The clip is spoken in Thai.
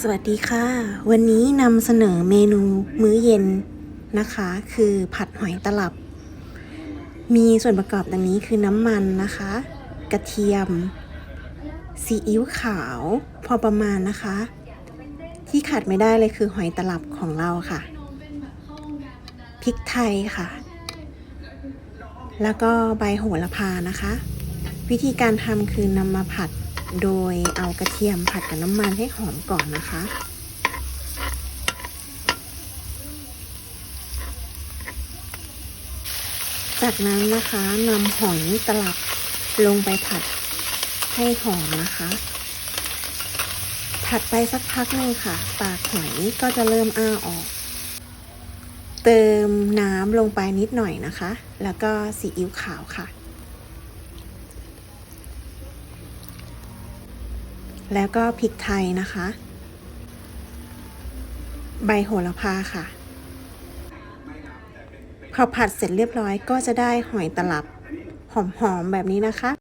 สวัสดีค่ะ วันนี้นำเสนอเมนูมื้อเย็นนะคะ คือผัดหอยตลับ มีส่วนประกอบดังนี้คือน้ำมันนะคะ กระเทียมซีอิ๊วขาวพอประมาณนะคะ ที่ขาดไม่ได้เลยคือหอยตลับของเราค่ะพริกไทยค่ะ แล้วก็ใบโหระพานะคะ วิธีการทำคือนำมาผัด โดยเอากระเทียมผัดกับน้ำมันให้หอมก่อนนะคะ จากนั้นนะคะนำหอยตลับลงไปผัดให้หอมนะคะ ผัดไปสักพักหนึ่งค่ะ ปากหอยก็จะเริ่มอ้าออก เติมน้ำลงไปนิดหน่อยนะคะ แล้วก็ซีอิ๊วขาวค่ะ แล้วก็พริกไทยนะคะ ใบโหระพาค่ะ พอผัดเสร็จเรียบร้อยก็จะได้หอยตลับหอมๆแบบนี้นะคะ